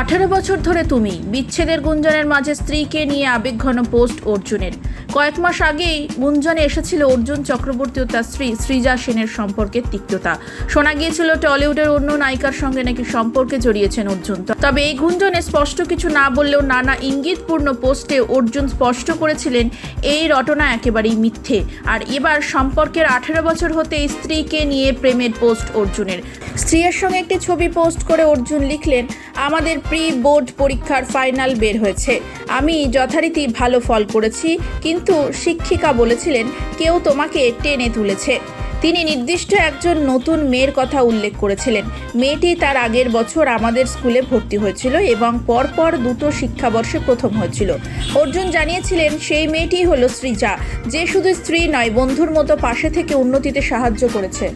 আঠারো বছর ধরে তুমি বিচ্ছেদের গুঞ্জনের মাঝে স্ত্রীকে নিয়ে আবেগঘন পোস্ট অর্জুনের। কয়েক মাস আগেই গুঞ্জনে এসেছিল অর্জুন চক্রবর্তী ও তার স্ত্রী সৃজা সেনের সম্পর্কের তিক্ততা। শোনা গিয়েছিল, টলিউডের অন্য নায়িকার সঙ্গে নাকি সম্পর্কে জড়িয়েছেন অর্জুন। তবে এই গুঞ্জনে স্পষ্ট কিছু না বললেও নানা ইঙ্গিতপূর্ণ পোস্টে অর্জুন স্পষ্ট করেছিলেন, এই রটনা একেবারেই মিথ্যে। আর এবার সম্পর্কের আঠেরো বছর হতে স্ত্রীকে নিয়ে প্রেমের পোস্ট অর্জুনের। স্ত্রীর সঙ্গে একটি ছবি পোস্ট করে অর্জুন লিখলেন আমাদের প্রি বোর্ড পরীক্ষার ফাইনাল বের হয়েছে। আমি যথারীতি ভালো ফল করেছি, কিন্তু শিক্ষিকা বলেছিলেন, কেউ তোমাকে টেনে তুলেছে। তিনি নির্দিষ্ট একজন নতুন মেয়ের কথা উল্লেখ করেছিলেন। মেয়েটি তার আগের বছর আমাদের স্কুলে ভর্তি হয়েছিল এবং পরপর দুটো শিক্ষাবর্ষে প্রথম হয়েছিল। অর্জুন জানিয়েছিলেন, সেই মেয়েটি হলো সৃজা, যে শুধু স্ত্রী নয়, বন্ধুর মতো পাশে থেকে উন্নতিতে সাহায্য করেছে।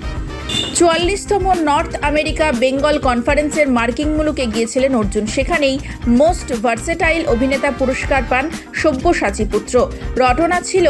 চুয়াল্লিশতম নর্থ আমেরিকা বেঙ্গল কনফারেন্সের মার্কিং মুলুকে গিয়েছিলেন অর্জুন। সেখানেই মোস্ট ভার্সেটাইল অভিনেতা পুরস্কার পান সব্যসাচী পুত্র। রটনা ছিল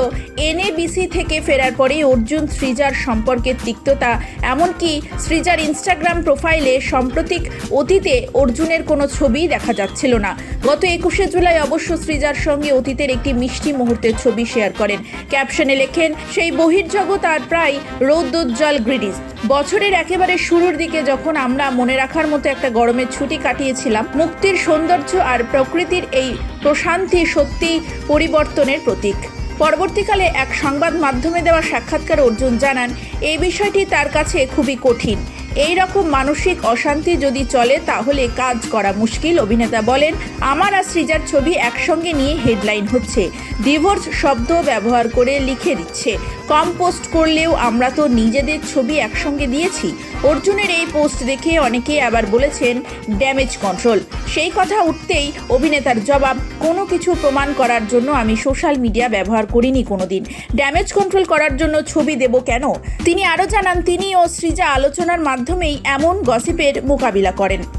এনএবিসি থেকে ফেরার পরেই অর্জুন সৃজার সম্পর্কের তিক্ততা, এমনকি সৃজার ইনস্টাগ্রাম প্রোফাইলে সাম্প্রতিক অতীতে অর্জুনের কোনো ছবিই দেখা যাচ্ছিল না। গত একুশে জুলাই অবশ্য সৃজার সঙ্গে অতীতের একটি মিষ্টি মুহূর্তের ছবি শেয়ার করেন। ক্যাপশনে লেখেন, সেই বহির্জগৎ আর প্রায় রৌদ্রোজ্জ্বল গ্রিডিস বছরের একেবারে শুরুর দিকে যখন আমরা মনে রাখার মতো একটা গরমের ছুটি কাটিয়েছিলাম, মুক্তির সৌন্দর্য আর প্রকৃতির এই প্রশান্তি সত্যি পরিবর্তনের প্রতীক। পরবর্তীকালে এক সংবাদ মাধ্যমে দেওয়া সাক্ষাৎকার অর্জুন জানান, এই বিষয়টি তার কাছে খুবই কঠিন। এই রকম মানসিক অশান্তি যদি চলে, তাহলে কাজ করা মুশকিল, অভিনেতা বলেন। আমার আর সৃজার ছবি একসঙ্গে নিয়ে হেডলাইন হচ্ছে। ডিভোর্স শব্দ ব্যবহার করে লিখে দিচ্ছে। কম পোস্ট করলেও আমরা তো নিজেদের ছবি একসঙ্গে দিয়েছি। অর্জুনের এই পোস্ট দেখে অনেকেই আবার বলেছেন ড্যামেজ কন্ট্রোল সেই কথা উঠতেই অভিনেতার জবাব, কোনো কিছু প্রমাণ করার জন্য আমি সোশ্যাল মিডিয়া ব্যবহার করিনি কোনোদিন। ড্যামেজ কন্ট্রোল করার জন্য ছবি দেব কেন? তিনি আরও জানান, তিনি ও সৃজা আলোচনার মাধ্যমেই এমন গসিপের মোকাবিলা করেন।